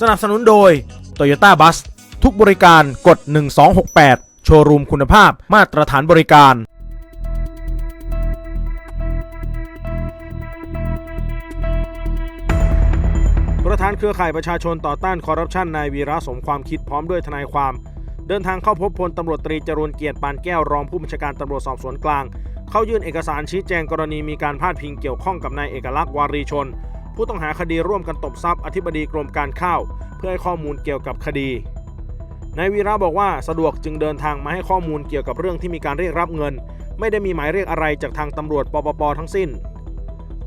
สนับสนุนโดย Toyota Bus ทุกบริการกด 1268 โชว์รูมคุณภาพมาตรฐานบริการ ประธานเครือข่ายประชาชนต่อต้านคอร์รัปชันนายวีระสมความคิดพร้อมด้วยทนายความ เดินทางเข้าพบพลตำรวจตรีจรูนเกียรติปานแก้วรองผู้บัญชาการตำรวจสอบสวนกลาง เข้ายื่นเอกสารชี้แจงกรณีมีการพาดพิงเกี่ยวข้องกับนายเอกลักษณ์วารีชน ผู้ต้องหาคดีร่วมกันตบทรัพย์อธิบดีกรมการข้าว เพื่อให้ข้อมูลเกี่ยวกับคดีนายวีระบอกว่าสะดวกจึงเดินทางมาให้ข้อมูลเกี่ยวกับเรื่องที่มีการเรียกรับเงิน ไม่ได้มีหมายเรียกอะไรจากทางตำรวจปปปทั้งสิ้น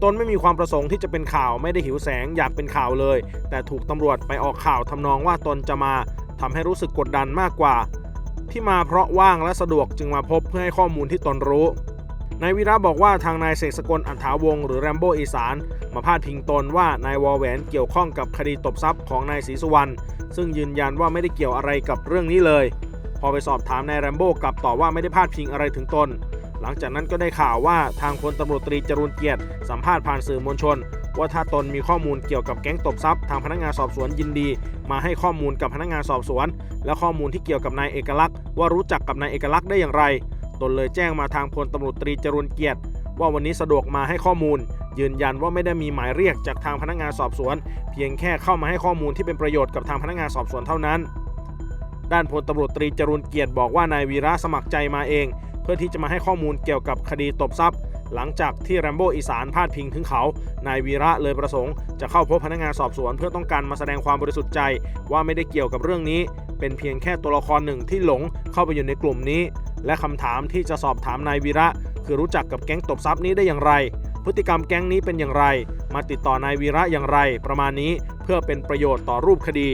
ตนไม่มีความประสงค์ที่จะเป็นข่าวไม่ได้หิวแสงอยากเป็นข่าวเลย แต่ถูกตำรวจไปออกข่าวทำนองว่าตนจะมาทำให้รู้สึกกดดันมากกว่า ที่มาเพราะว่างและสะดวกจึงมาพบเพื่อให้ข้อมูลที่ตนรู้ นายวีระบอกว่าทางนายเสกสกลอัฏฐาวงหรือแรมโบอีสาน มาพาดพิงตนว่านายวอแหวนเกี่ยวข้องกับคดีตบทรัพย์ของนายศรีสุวรรณซึ่งยืนยันว่าไม่ได้เกี่ยวอะไรกับเรื่องนี้เลย พอไปสอบถามนายแรมโบ้กลับตอบว่าไม่ได้พาดพิงอะไรถึงตน หลังจากนั้นก็ได้ข่าวว่าทางพลตำรวจตรีจรูนเกียรติสัมภาษณ์ผ่านสื่อมวลชน ว่าถ้าตนมีข้อมูลเกี่ยวกับแก๊งตบทรัพย์ทางพนักงานสอบสวนยินดี มาให้ข้อมูลกับพนักงานสอบสวน และข้อมูลที่เกี่ยวกับนายเอกลักษณ์ว่ารู้จักกับนายเอกลักษณ์ได้อย่างไร ตนเลยแจ้งมาทางพลตำรวจตรีจรูนเกียรติ ว่าวันนี้สะดวกมาให้ข้อมูล ยืนยันว่าไม่ได้มีหมายเรียกจากทางพนักงานสอบสวน เพียงแค่เข้ามาให้ข้อมูลที่เป็นประโยชน์กับทางพนักงานสอบสวนเท่านั้น ด้านพลตำรวจตรีจรูนเกียรติบอกว่านายวีระสมัครใจมาเอง เพื่อที่จะมาให้ข้อมูลเกี่ยวกับคดีตบทรัพย์ หลังจากที่แรมโบ้อีสานพาดพิงถึงเขา นายวีระเลยประสงค์จะเข้าพบพนักงานสอบสวน เพื่อต้องการมาแสดงความบริสุทธิ์ใจว่าไม่ได้เกี่ยวกับเรื่องนี้ เป็นเพียงแค่ตัวละครหนึ่งที่หลงเข้าไปอยู่ในกลุ่มนี้ และคำถามที่จะสอบถามนายวีระ คือรู้จักกับแก๊งตบทรัพย์นี้ได้อย่างไร พฤติกรรมแก๊งนี้เป็นอย่างไร มาติดต่อนายวีระอย่างไร ประมาณนี้เพื่อเป็นประโยชน์ต่อรูปคดี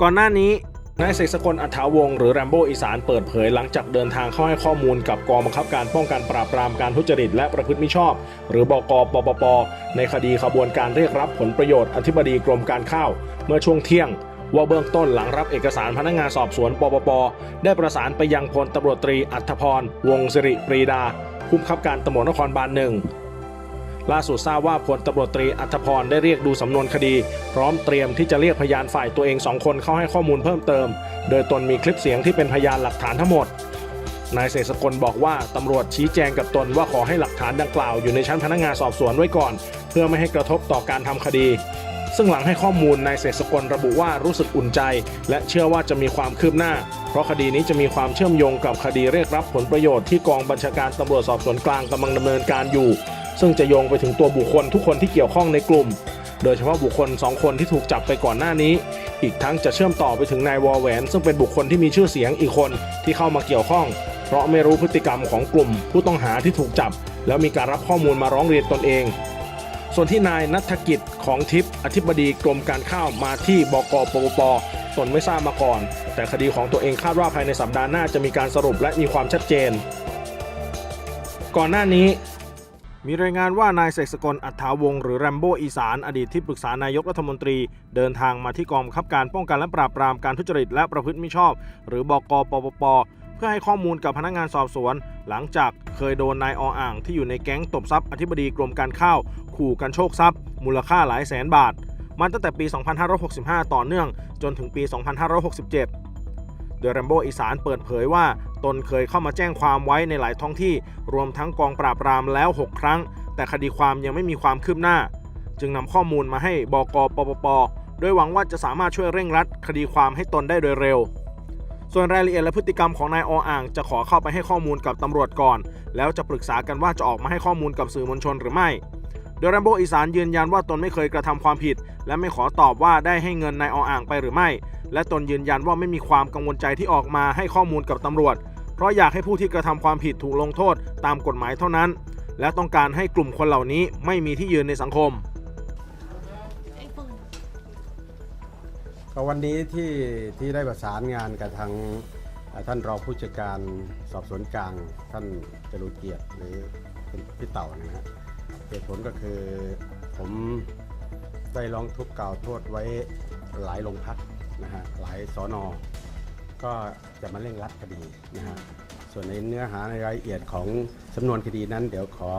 ก่อนหน้านี้นายเสกสกลอัฐาวงศ์หรือแรมโบ้อีสานเปิดเผยหลังจากเดินทางเข้าให้ข้อมูลกับกองบังคับการป้องกันปราบปรามการทุจริตและประพฤติมิชอบ หรือบกปปปในคดีขบวนการเรียกรับผลประโยชน์อธิบดีกรมการข้าว เมื่อช่วงเที่ยง ว่าเบื้องต้นหลังรับเอกสารพนักงานสอบสวนปปป ได้ประสานไปยังพลตำรวจตรีอัธพร วงศ์สิริปรีดาผู้บังคับการตำรวจนครบาลหนึ่งล่าสุดทราบว่าพลตำรวจตรีอัธพรได้เรียกดูสำนวนคดี พร้อมเตรียมที่จะเรียกพยานฝ่ายตัวเองสองคนเข้าให้ข้อมูลเพิ่มเติม โดยตนมีคลิปเสียงที่เป็นพยานหลักฐานทั้งหมดนายเสกสกลบอกว่าตำรวจชี้แจงกับตนว่าขอให้หลักฐานดังกล่าวอยู่ในชั้นพนักงานสอบสวนไว้ก่อน เพื่อไม่ให้กระทบต่อการทำคดี ซึ่งหลังให้ข้อมูลนายเสกสกลระบุว่ารู้สึกอุ่นใจ และเชื่อว่าจะมีความคืบหน้า เพราะคดีนี้จะมีความเชื่อมโยงกับคดีเรียกรับผลประโยชน์ที่กองบัญชาการตำรวจสอบสวนกลางกำลังดำเนินการอยู่ ซึ่งจะโยงไปถึงตัวบุคคลทุกคนที่เกี่ยวข้องในกลุ่ม โดยเฉพาะบุคคล 2 คนที่ถูกจับไปก่อนหน้านี้ อีกทั้งจะเชื่อมต่อไปถึงนายวอแหวน ซึ่งเป็นบุคคลที่มีชื่อเสียงอีกคนที่เข้ามาเกี่ยวข้อง เพราะไม่รู้พฤติกรรมของกลุ่ม ผู้ต้องหาที่ถูกจับ แล้วมีการรับข้อมูลมาร้องเรียนตนเอง ส่วนที่นายนัฐกิจของทิพย์อธิบดีกรมการข้าวมาที่บกปปปตนไม่ทราบมาก่อน แต่คดีของตัวเองคาดว่าภายในสัปดาห์หน้าจะมีการสรุปและมีความชัดเจน ก่อนหน้านี้มีรายงานว่านายเสกสกลอัฏฐาวงหรือแรมโบ้อีสานอดีตที่ปรึกษานายกรัฐมนตรี เดินทางมาที่กองบังคับการป้องกันและปราบปรามการทุจริตและประพฤติมิชอบ หรือบกปปป เพื่อให้ข้อมูลกับพนักงานสอบสวน หลังจากเคยโดนนายออ่างที่อยู่ในแก๊งตบทรัพย์อธิบดีกรมการข้าวขู่กันโชคทรัพย์ มูลค่าหลายแสนบาทมาตั้งแต่ปี 2565 ต่อเนื่องจนถึงปี 2567 โดยแรมโบ้อีสานเปิดเผยว่า ตนเคยเข้ามาแจ้งความไว้ในหลายท้องที่ รวมทั้งกองปราบปรามแล้ว 6 ครั้ง แต่คดีความยังไม่มีความคืบหน้า จึงนำข้อมูลมาให้บกปปป โดยหวังว่าจะสามารถช่วยเร่งรัด คดีความให้ตนได้โดยเร็ว ส่วนรายละเอียดและพฤติกรรมของนายออ่าง จะขอเข้าไปให้ข้อมูลกับตำรวจก่อน แล้วจะปรึกษากันว่าจะออกมาให้ข้อมูลกับสื่อมวลชนหรือไม่ โดยแรมโบอีสานยืนยันว่าตนไม่เคยกระทำความผิด และไม่ขอตอบว่าได้ให้เงินนายออ่างไปหรือไม่ และตนยืนยันว่าไม่มีความกังวลใจที่ออกมาให้ข้อมูลกับตำรวจ เพราะอยากให้ผู้ที่กระทำความผิดถูกลงโทษตามกฎหมายเท่านั้น และต้องการให้กลุ่มคนเหล่านี้ไม่มีที่ยืนในสังคม ก็วันนี้ที่ที่ได้ประสานงานกับทางท่านรองผู้จัดการสอบสวนกลาง ท่านจรุเกียรติหรือเป็นพี่เต่านะฮะเหตุผลก็คือผมได้ร้องทุกข์กล่าวโทษไว้หลายโรงพักนะฮะหลายสอนอก็จะมาเร่งรัดคดีนะฮะส่วนในเนื้อหาในรายละเอียดของสำนวนคดีนั้น เดี๋ยวขอ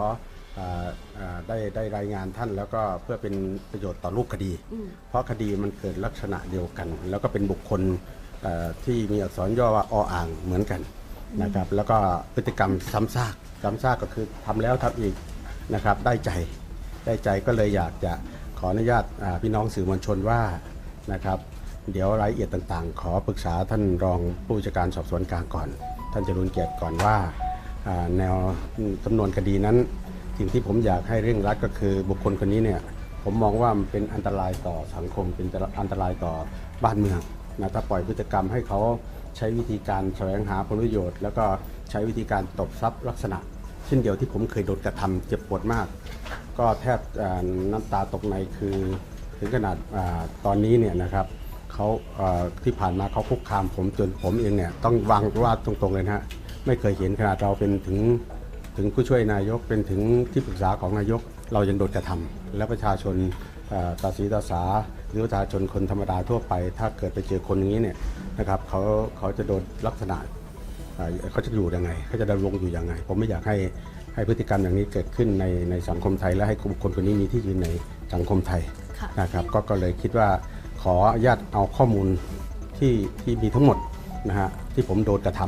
ได้ได้รายงานท่านแล้วก็เพื่อเป็นประโยชน์ต่อรูปคดี เพราะคดีมันเกิดลักษณะเดียวกัน แล้วก็เป็นบุคคลเอ่อที่มีอักษรย่อว่าออ่างเหมือนกันนะครับแล้วก็พฤติกรรมซ้ำซากซ้ำซากก็คือทำแล้วทำอีกนะครับได้ใจได้ใจก็เลยอยากจะขออนุญาตอ่าพี่น้องสื่อมวลชนว่านะครับเดี๋ยวรายละเอียดต่างๆ ขอปรึกษาท่านรองผู้จัดการสอบสวนกลางก่อน ท่านจรุนเกียรติก่อนว่าอ่าแนวจำนวนคดีนั้น สิ่งที่ผมอยากให้เร่งรัดก็คือบุคคลคนนี้เนี่ยผมมองว่ามันเป็นอันตรายต่อสังคมเป็นอันตรายต่อบ้านเมืองนะถ้าปล่อยพฤติกรรมให้เขาใช้วิธีการแสวงหาผลประโยชน์ แล้วก็ใช้วิธีการตบทรัพย์ลักษณะ เช่นเดียวที่ผมเคยโดนกระทำเจ็บปวดมาก ก็แทบน้ำตาตกในคือ ถึงขนาดอาตอนนี้เนี่ยนะครับเขาที่ผ่านมาเขาคุกคามผมจนผมเองเนี่ยต้องวางว่าตรงๆเลยนะฮะไม่เคยเห็นขนาดเราเป็นถึง ถึงผู้ช่วยนายกเป็นถึงที่ปรึกษาของนายกเรายังโดนกระทำและประชาชนเอ่อตาสีตาสาหรือประชาชนคนธรรมดาทั่วไป ถ้าเกิดไปเจอคนอย่างนี้เนี่ยนะครับเขาเขาจะโดนลักษณะเอ่อเขาจะอยู่ยังไงเขาจะดำรงอยู่ยังไง ผมไม่อยากให้ให้พฤติกรรมอย่างนี้เกิดขึ้นในในสังคมไทย และให้บุคคลคนนี้มีที่ยืนในสังคมไทยค่ะนะครับก็ก็เลยคิดว่าขออนุญาตเอาข้อมูลที่ที่มีทั้งหมดนะฮะที่ผมโดนกระท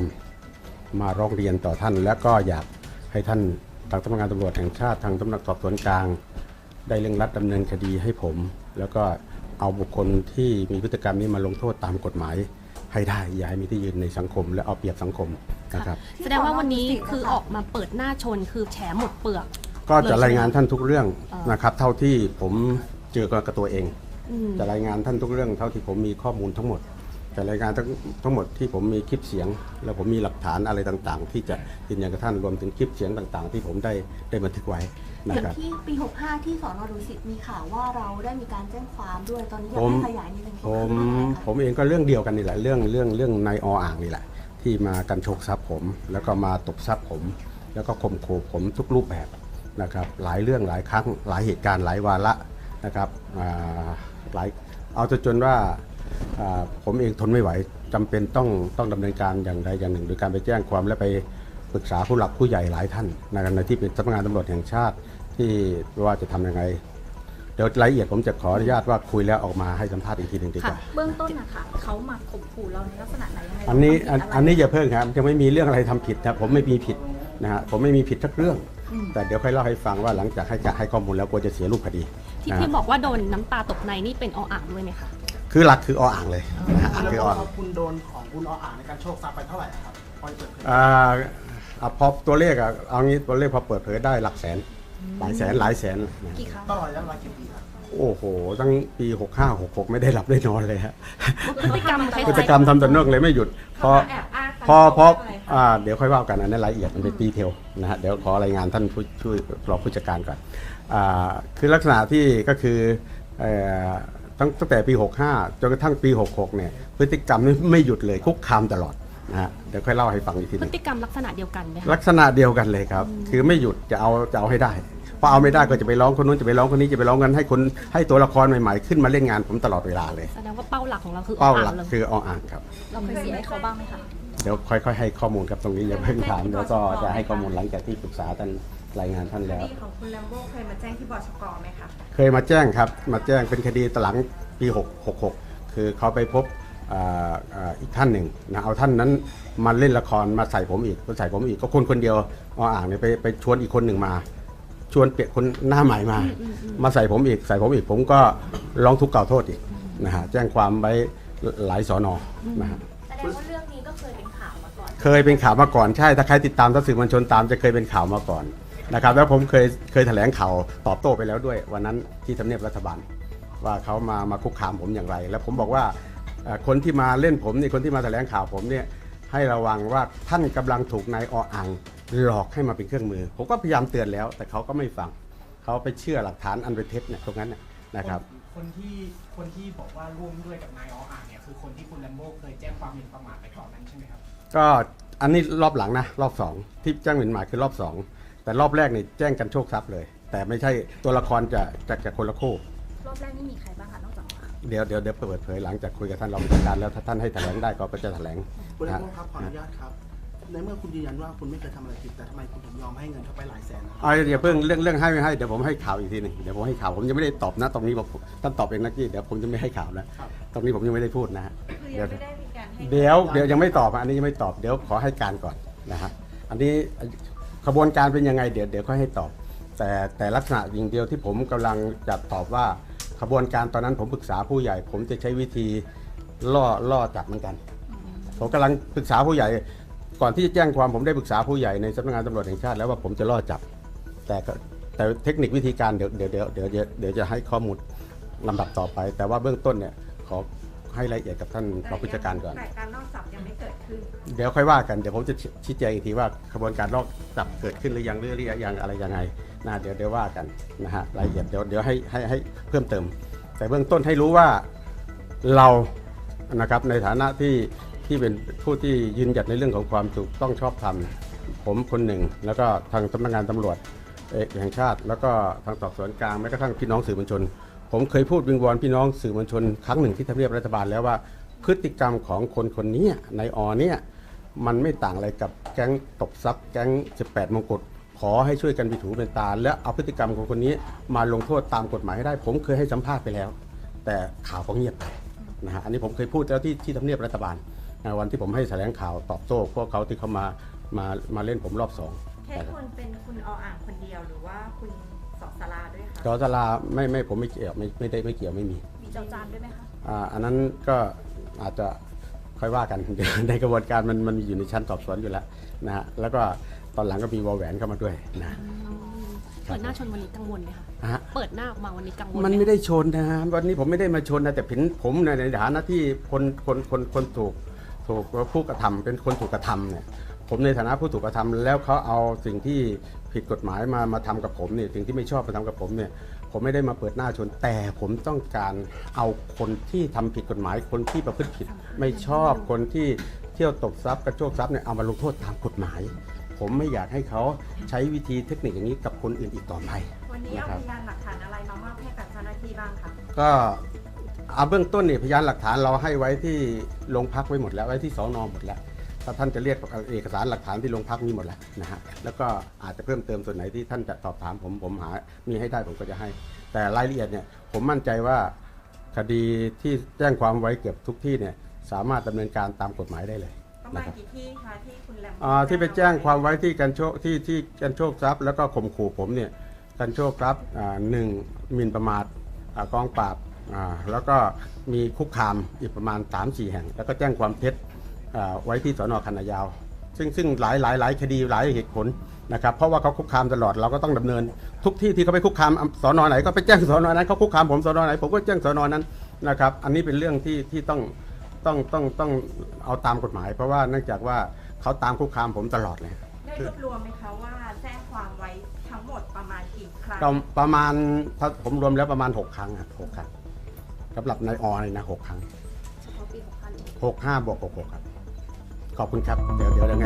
ำมาร้องเรียนต่อท่าน และก็อยาก ให้ท่านทางสำนักงานตำรวจแห่งชาติทางตำรวจสอบสวนกลาง ได้เร่งรัดดำเนินคดีให้ผม แล้วก็เอาบุคคลที่มีพฤติกรรมนี้มาลงโทษตามกฎหมาย ให้ได้อย่าให้มีที่ยืนในสังคม และเอาเปรียบสังคมนะครับแสดงว่าวันนี้คือออกมาเปิดหน้าชนคือแฉหมดเปลือก ก็จะรายงานท่านทุกเรื่องอ่านนะครับ เท่าที่ผมเจอกับตัวเองอืมจะรายงานท่านทุกเรื่อง เท่าที่ผมมีข้อมูลทั้งหมด จะรายงานทั้งทั้งหมดที่ผมมีคลิปเสียง และผมมีหลักฐานอะไรต่างๆ ที่จะยืนยันกับท่านรวมถึงคลิปเสียงต่างๆ ที่ผมได้ได้บันทึกไว้นะอย่างครับ ที่ปี 65 ที่สอนอดุสิตมีข่าวว่าเราได้มีการแจ้งความด้วยตอนนี้อยาผกมให้ขยายนิดนึงผมว่าคืออะไรคะผมเองก็เรื่องเดียวกันนี่แหละเรื่องเรื่องเรื่องนายออ่างนี่แหละ ที่มากันโชคทรัพย์ผม แล้วก็มาตบทรัพย์ผม แล้วก็ข่มขู่ผมทุกรูปแบบนะครับ หลายเรื่องหลายครั้งหลายเหตุการณ์หลายวาระนะครับอ่าหลายเอาจนจนว่าอ่า ผมเองทนไม่ไหวจำเป็นต้องต้องดำเนินการอย่างใดอย่างหนึ่ง โดยการไปแจ้งความและไปปรึกษาผู้หลักผู้ใหญ่หลายท่านนะครับในที่เป็นสำนักงานตำรวจแห่งชาติที่ว่าจะทำยังไงเดี๋ยวรายละเอียดผมจะขออนุญาตว่าคุยแล้วออกมาให้สัมภาษณ์อีกทีหนึ่งดีกว่าเบื้องต้นนะคะเขามาข่มขู่เราในลักษณะไหนยังไงอันนี้อันเราทำผิดะไรอันนี้อย่าเพิ่งครับจะไม่มีเรื่องอะไรทำผิดนะผมไม่มีผิดนะฮะผมไม่มีผิดสักเรื่อง แต่เดี๋ยวค่อยเล่าให้ฟังว่าหลังจากให้จะให้ข้อมูลแล้วกลัวจะเสียรูปคดี ที่นะพี่ฮะบอกว่าโดนน้ำตาตกในนี่เป็นออ่างด้วยไหมคะ คือหลักคือออ่างเลยนะฮะแล้วคืออก็อ่าง คุณโดนของคุณออ่างในการโชคทรัพย์ไปเท่าไหร่ครับพอจะเปิดเผยอ่าอะพอตัวเลขอะเอางี้ตัวเลขพอเปิดเผยได้หลักแสน หลายแสนหลายแสนนะกี่ครั้งตลอดระยะเวลากี่ปีครับโอ้โห ตั้งปี 65 66 ไม่ได้หลับได้นอนเลยฮะพฤติกรรมคล้ายๆพฤติกรรมทำต่อเนื่องเลยไม่หยุด พอ แอบอ้างกันพอพอเรื่องอะไรคะ อ่าเดี๋ยวค่อยว่ากันอันนั้นรายละเอียดมันเป็นดีเทลนะฮะเดี๋ยวขอรายงานท่านผู้ช่วยรองผู้จัดการก่อนอ่าคือลักษณะที่ก็คือเอ่อ ตั้งตั้งแต่ปี 65 จนกระทั่งปี 66 เนี่ย พฤติกรรมนี่ไม่หยุดเลยคุกคามตลอดนะฮะเดี๋ยวค่อยเล่าให้ฟังอีกทีหพนึฤงติกรรมลักษณะเดียวกันไหมคะลักษณะเดียวกันเลยครับ คือไม่หยุดจะเอาจะเอาให้ได้พอเอาไม่ได้ก็จะไปร้องคนนู้นจะไปร้องคนนี้จะไปร้องกันให้คนให้ตัวละครใหม่ๆ ขึ้นมาเล่นงานผมตลอดเวลาเลย แสดงว่าเป้าหลักของเราคืออเป้าอ่าหลังกเลยคือออ่างครับ เราเคยเสียให้เขาบ้างไหมคะ เดี๋ยวค่อยๆให้ข้อมูลครับตรงนี้อย่าเพิ่งถามเดี๋ยวก็จะให้ข้อมูลหลังจากที่ปรึกษาท่าน รายงานท่านแล้วคดีของคุณแลมโบ้เคยมาแจ้งที่บชกไหมคะเคยมาแจ้งครับ มาแจ้งเป็นคดีตอนหลังปี 6 66 คือเขาไปพบอ่าอ่าอีกท่านหนึ่งนะเอาท่านนั้นมาเล่นละครมาใส่ผมอีกมาใส่ผมอีกก็คนคนเดียวออ่างเนี่ยไปไปชวนอีกคนหนึ่งมา ชวนเปลี่ยนคนหน้าใหม่มา มาใส่ผมอีกใส่ผมอีกผมก็ร้องทุกข์กล่าวโทษอีกนะฮะแจ้งความไว้หลายสอนอนะฮะแสดงว่าเรื่องนี้ก็เคยเป็นข่าวมาก่อน เคยเป็นข่าวมาก่อนใช่ถ้าใครติดตามถ้าสื่อมวลชนตามจะเคยเป็นข่าวมาก่อน นะครับแล้วผมเคยเคยแถลงข่าวตอบโต้ไปแล้วด้วย วันนั้นที่ทำเนียบรัฐบาล ว่าเขามามาคุกคามผมอย่างไร แล้วผมบอกว่าเอ่อคนที่มาเล่นผมนี่คนที่มาแถลงข่าวผมเนี่ยให้ระวังว่าท่านกำลังถูกนายออ่างหลอกให้มาเป็นเครื่องมือ ผมก็พยายามเตือนแล้ว แต่เขาก็ไม่ฟังเขาไปเชื่อหลักฐานอันเป็นเท็จเนี่ยตรงนั้นน่ะนะครับคนที่คนที่บอกว่าร่วมด้วยกับนายออ่างเนี่ยคือคนที่คุณแลมโบ้เคยแจ้งความหมิ่นประมาทไปก่อนนั้นใช่ไหมครับก็อันนี้รอบหลังนะรอบสองที่แจ้งหมิ่นหมายคือรอบสอง แต่รอบแรกนี่แจ้งกันโชคทรัพย์เลย แต่ไม่ใช่ตัวละครจะจะจะคนละคู่ รอบแรกนี่มีใครบ้างคะนอกจากเราเดี๋ยวเดี๋ยวเดี๋ยวเปิดเผยหลังจากคุยกับท่านรองผู้จัดการแล้วถ้าท่านให้แถลงได้ก็จะแถลงคุณแลนะมโบ้ครับขออนุญาตครับ ในเมื่อคุณยืนยันว่าคุณไม่เคยทำอะไรผิดแต่ทำไมคุณถึงยอมให้เงินเขาไปหลายแสนนะครับเอาเดี๋ยวเพิ่งเรื่องเรื่องให้ไม่ให้เดี๋ยวผมให้ข่าวอีกทีหนึงเดี๋ยวผมให้ข่าวผมยังไม่ได้ตอบนะตรงนี้บอกท่านตอบเองนะกี้เดี๋ยวผมจะไม่ให้ข่าวนะตรงนี้ผมยังไม่ได้พูดนะฮะคือเดี๋ยัยวงไม่ได้มีการให้ เดี๋ยวเดี๋ยวยังไม่ตอบอันนี้ยังไม่ตอบเดี๋ยวขอให้การก่อนนะฮะอันนี้ ขบวนการเป็นยังไงเดี๋ยวเดี๋ยวค่อยให้ตอบ แต่แต่ลักษณะอย่างเดียวที่ผมกำลังจะตอบว่าขบวนการตอนนั้นผมปรึกษาผู้ใหญ่ ผมจะใช้วิธีล่อล่อจับเหมือนกัน ผมกำลังปรึกษาผู้ใหญ่ ก่อนที่จะแจ้งความผมได้ปรึกษาผู้ใหญ่ในสำนักงานตำรวจแห่งชาติแล้วว่าผมจะล่อจับ แต่แต่เทคนิควิธีการเดี๋ยวเดี๋ยวเดี๋ยวเดี๋ยวเดี๋ยวเดี๋ยวจะให้ข้อมูลลำดับต่อไป แต่ว่าเบื้องต้นเนี่ยขอ ให้รายละเอียดกับท่านรองผู้จัดการก่อน แต่การนอกจับยังไม่เกิดขึ้น เดี๋ยวค่อยว่ากัน เดี๋ยวผมจะชี้แจงอีกทีว่าขบวนการลอกจับเกิดขึ้นหรือยังหรือหรือยังอะไรยังไงนะเดี๋ยวเดี๋ยวว่ากันนะฮะรายละเอียดเดี๋ยวเดี๋ยวให้ให้ให้เพิ่มเติม แต่เบื้องต้นให้รู้ว่าเรานะครับในฐานะที่ที่เป็นผู้ที่ยืนหยัดในเรื่องของความถูกต้องชอบธรรมผมคนหนึ่ง แล้วก็ทางสำนักงานตำรวจเอกแห่งชาติ แล้วก็ทางสอบสวนกลางแม้กระทั่งพี่น้องสื่อมวลชน ผมเคยพูดวิงวอนพี่น้องสื่อมวลชนครั้งหนึ่งที่ทำเนียบรัฐบาลแล้วว่าพฤติกรรมของคนคนนี้ในอเนี่ยมันไม่ต่างอะไรกับแก๊งตบทรัพย์แก๊ง 18 มงกุฎขอให้ช่วยกันไปถูเป็นตา และเอาพฤติกรรมของคนนี้มาลงโทษตามกฎหมายให้ได้ ผมเคยให้สัมภาษณ์ไปแล้ว แต่ข่าวก็เงียบไปนะฮะอันนี้ผมเคยพูดแล้วที่ที่ทำเนียบรัฐบาลนวันที่ผมให้แถลงข่าวตอบโต้พวกเขาที่เขามามามาเล่นผมรอบสองแค่คุณเป็นคุณออ่างคนเดียวหรือว่าคุณ จอสลาไม่ไม่ผมไม่เกี่ยวไม่ไม่ได้ไม่เกี่ยวไม่มีมีเจ้าจานด้วยไหมคะอ่าอันนั้นก็อาจจะค่อยว่ากันเดี๋ยวในกระบวนการมันมันมีอยู่ในชั้นสอบสวนอยู่แล้วนะฮะแล้วก็ตอนหลังก็มีวอลแหวนเข้ามาด้วยนะ เปิดหน้าชนวันนี้กังวลไหมคะฮะ เปิดหน้าออกมาวันนี้กังวลหมันไม่ได้ชนนะฮะวันนี้ผมไม่ได้มาชนนะแต่ผินผมในในฐานะที่คนคนคนคนถูกถูกผู้กระทำเป็นคนถูกกระทำเนี่ยผมในฐานะผู้ถูกกระทำแล้วเขาเอาสิ่งที่ ผิดกฎหมายมามาทำกับผมเนี่ยสิ่งที่ไม่ชอบมาทำกับผมเนี่ยผมไม่ได้มาเปิดหน้าชน แต่ผมต้องการเอาคนที่ทำผิดกฎหมายคนที่ประพฤติผิด ไม่ชอบคนที่เที่ยวตบทรัพย์กระโชกทรัพย์เนี่ยเอามาลงโทษตามกฎหมาย ผมไม่อยากให้เขาใช้วิธีเทคนิคอย่างนี้กับคนอื่นอีกต่อไป วันนี้เอาพยานหลักฐานอะไรมามอบให้กับเจ้าหน้าที่บ้างคะก็เอาเบื้องต้นเนี่ยพยานหลักฐานเราให้ไว้ที่โรงพักไว้หมดแล้วไว้ที่สอนอหมดแล้ว ถ้าท่านจะเรียกเอกสารหลักฐานที่โรงพักมีหมดแล้วนะฮะแล้วก็อาจจะเพิ่มเติมส่วนไหนที่ท่านจะสอบถามผมผมหามีให้ได้ผมก็จะให้ แต่รายละเอียดเนี่ยผมมั่นใจว่าคดีที่แจ้งความไว้เกือบทุกที่เนี่ยสามารถดำเนินการตามกฎหมายได้เลยประมาณกี่ที่คะที่คุณแลมโบ้อ่าที่ไปแจ้งความไว้ที่กันโชคที่ที่กันโชคทรัพย์แล้วก็ข่มขู่ผมเนี่ยกันโชคทรัพย์อ่าหนึ่งหมิ่นประมาทอ่ากองปราบอ่าแล้วก็มีคุกคามอีกประมาณ 3-4 แห่ง แล้วก็แจ้งความเท็จอ่า ไว้ที่สนคันนายาว ซึ่งซึ่งหลายหลายหลายคดีหลายเหตุผลนะครับเพราะว่าเขาคุกคามตลอดเราก็ต้องดำเนิน ทุกที่ที่เขาไปคุกคามสอนอไหนก็ไปแจ้งสอนอนั้นเขาคุกคามผมสอนอไหนผมก็แจ้งสอนอนั้นนะครับอันนี้เป็นเรื่องที่ที่ต้องต้องต้องต้องเอาตามกฎหมาย เพราะว่าเนื่องจากว่าเขาตามคุกคามผมตลอดเลยได้รวบรวมไหมคะว่าแจ้งความไว้ทั้งหมดประมาณกี่ครั้งก็ประมาณถ้าผมรวมแล้วประมาณ 6 ครั้งครับหกครั้งสำหรับในอเลยนะหกครั้งเฉพาะปี6 0 0หกห้าบวกหกหกครับ ขอบคุณครับ เดี๋ยวเดี๋ยวยังไง